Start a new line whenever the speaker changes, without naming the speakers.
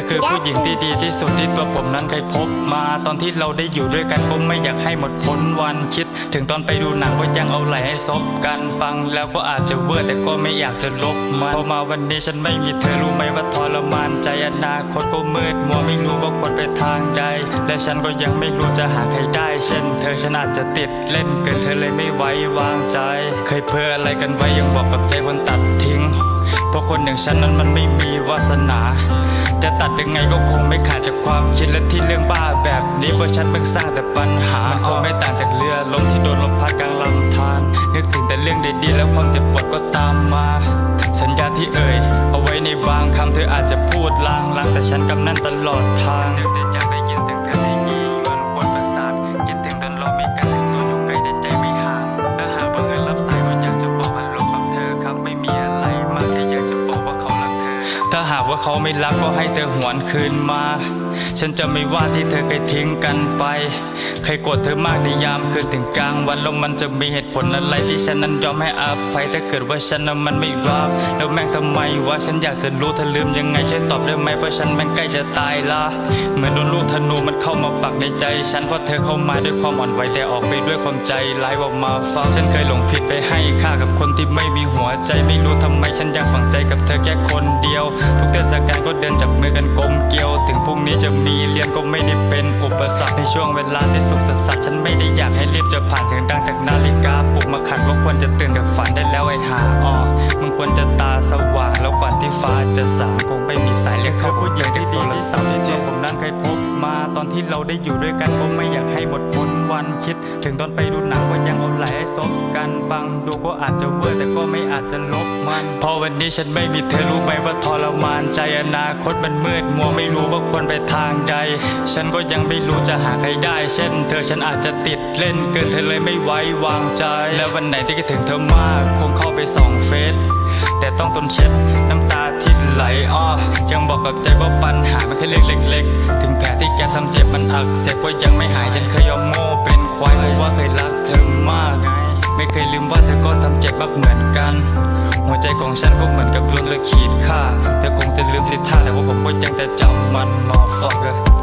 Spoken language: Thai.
อคือผู้หญิงที่ดีที่สุดที่ตัวผมนั้นเคยพบมาตอนที่เราได้อยู่ด้วยกันผมไม่อยากให้หมดพ้นวันคิด ถึงตอนไปดูหนังก็ยังเอาไหลให้ซบกันฟังแล้วก็อาจจะเวอร์แต่ก็ไม่อยากจะลบมันพอมาวันนี้ฉันไม่มีเธอรู้ไหมว่าทรมานใจอนาคตก็มืดมัวไม่รู้ว่าควรไปทางใด และฉันก็ยังไม่รู้จะหาใครได้ เช่น เธอฉันอาจจะติดเล่นเกินเธอเลยไม่ไว้วางใจ เคยเพ้ออะไรกันไว้ยังบอกกับใจคนตัดทิ้ง เพราะคนอย่างฉันนั้นมันไม่มีวาสนา จะตัดยังไงก็คงไม่ขาดจากความคิดและที่เรื่องบ้าแบบนี้เพราะฉันเพิ่งสร้างแต่ปัญหามันคงไม่ต่างจากเรือลมที่โดนลมพัดกลางลำธารนึกถึงแต่เรื่องดีๆแล้วความเจ็บปวดก็ตามมา สัญญาที่เอ่ยเอาไว้ในบางคำเธออาจจะพูดลางลางแต่ฉันกำนั่นตลอดทางเดี๋ยวแต่อยากได้ยินเสียงเธอได้ยินมันปวดประสาทคิดถึงตอนเรามีกันถึงตัวอยู่ไกลแต่ใจไม่ห่างและหากบังเอิญรับสายก็อยากจะบอกฮัลโหลกับเธอครับไม่มี ว่าเขาไม่รักก็ให้เธอหวนคืนมา ฉันจะไม่ว่าที่เธอเคยทิ้งกันไป เคยโกรธเธอมากในยามคืนถึงกลางวันแล้วมันจะมีเหตุผลอะไรที่ฉันนั้นยอมให้อภัยถ้าเกิดว่าฉันนั้นมันไม่รักแล้วแม่งทำไมวะฉันอยากจะรู้เธอลืมยังไงช่วยตอบได้ไหมเพราะฉันแม่งใกล้จะตายละเหมือนโดนลูกธนูมันเข้ามาปักในใจ ฉันเพราะเธอเข้ามาด้วยความอ่อนไหวแต่ออกไปด้วยความใจร้ายว่ามาฟังฉันเคยหลงผิดไปห ค่ากับคนที่ไม่มีหัวใจไม่รู้ทำไมฉันยังฝังใจกับเธอแค่คนเดียว ทุกเทศกาลก็เดินจับมือกันกลมเกลียว ถึงพรุ่งนี้จะมีเรียนก็ไม่ได้เป็นอุปสรรคในช่วงเวลาที่สุขสันต์ฉันไม่ได้อยากให้รีบจะผ่านเสียงดังจากนาฬิกาปลุกมาขัดว่าควรจะตื่นจากฝันได้แล้วไอ้หาอ้อมึงควรจะตาสว่างแล้วก่อนที่ฟ้าจะสางคงไม่มีสายเรียกเขาผู้หญิงที่ดีที่สุดที่ผมนั้นเคยพบมาตอนที่เราได้อยู่ด้วยกันผมไม่อยากให้หมดพ้น วันคิด ถึงตอนไปดูหนังก็ยังเอาไหลให้ซบกันฟังดูก็อาจจะเวอร์แต่ก็ไม่อาจจะลบมันพอวันนี้ฉันไม่มีเธอรู้ไหมว่าทรมานใจอนาคตมันมืดมัวไม่รู้ว่าควรไปทางใด ฉันก็ยังไม่รู้จะหาใครได้ เช่น เธอฉันอาจจะติดเล่นเกินเธอเลยไม่ไว้วางใจ แล้ววันไหนที่คิดถึงเธอมากคงเข้าไปส่องเฟซแต่ต้องทนเช็ดน้ำตาที่ไหลอ้อยังบอกกับใจว่าปัญหามันแค่เรื่องเล็กๆ แกทำเจ็บมันอักเสบก็ยังไม่หายฉันเคยยอมโง่เป็นควายเพราะว่าเคยรักเธอมากไงไม่เคยลืมว่าเธอก็ทำเจ็บมากเหมือนกัน หัวใจของฉันก็เหมือนกับโดนเลยขีดค่าเธอคงจะลืมสิท่าแต่ว่าผมก็ยังแต่จำมันมอฟักเลย